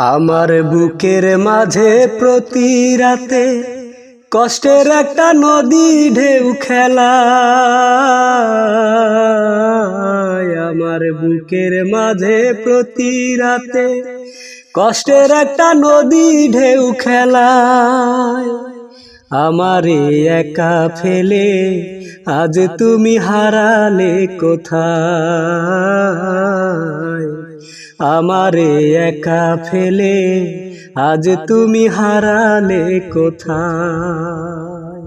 আমার বুকের মাঝে প্রতি রাতে কষ্টের একটা নদী ঢেউ খেলা আমার বুকের মাঝে প্রতি রাতে কষ্টের একটা নদী ঢেউ খেলায়। আমারে একা ফেলে আজ তুমি হারালে কোথায়? আমারে একা ফেলে আজ তুমি হারালে কোথায়?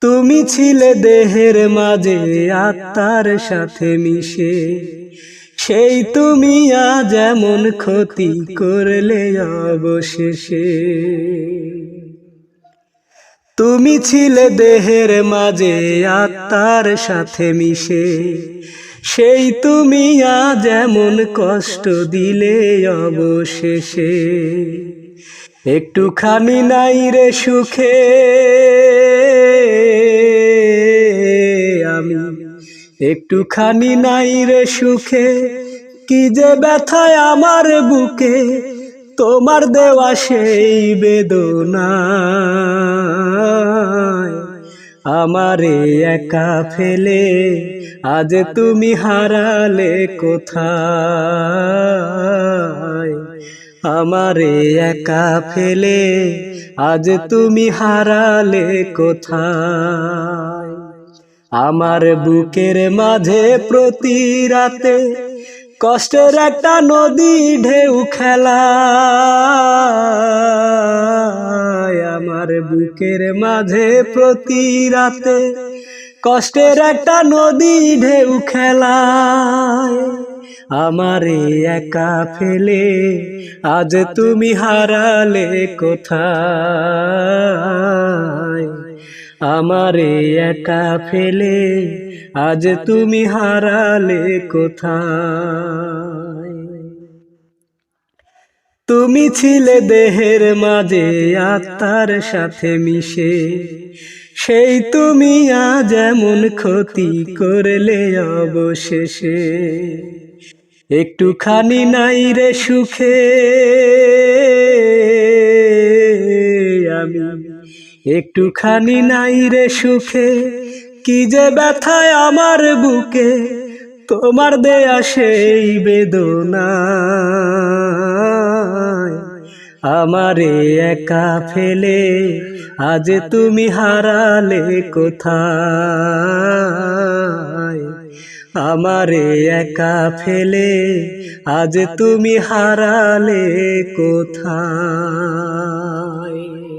তুমি ছিলে দেহের মাঝে আত্মার সাথে মিশে। সেই তুমি আজ এমন ক্ষতি করলে অবশেষে। তুমি ছিলে দেহের মাঝে আত্মার সাথে মিশে। সেই তুমি আজ এমন কষ্ট দিলে অবশেষে। একটুখানি নাই রে সুখে, আমি একটুখানি নাই রে সুখে। কি যে ব্যথায় আমার বুকে, তোমার দেওয়া সেই বেদনা। আমারে একা ফেলে, আজ তুমি হারালে কোথায়? আমারে একা ফেলে, আজ তুমি হারালে কোথায়? আমার বুকের মাঝে প্রতি রাতে কষ্টের একটা নদী ঢেউ খেলা। আমার বুকের মাঝে প্রতি রাতে কষ্টের একটা নদী ঢেউ খেলায় আমারে একা ফেলে আজ তুমি হারালে কোথায়? আমারে একা ফেলে আজ তুমি হারালে কোথায়? তুমি ছিলে দেহের মাঝে আত্মার সাথে মিশে। সেই তুমি আজ এমন ক্ষতি করলে অবশেষে। একটুখানি নাই রে সুখে। একটুখানি নাই রে সুখে, কি যে ব্যথায় আমার বুকে, তোমার দেয়া সেই বেদনা আমারে একা ফেলে আজ তুমি হারালে কোথায়? আমারে একা ফেলে আজ তুমি হারালে কোথায়?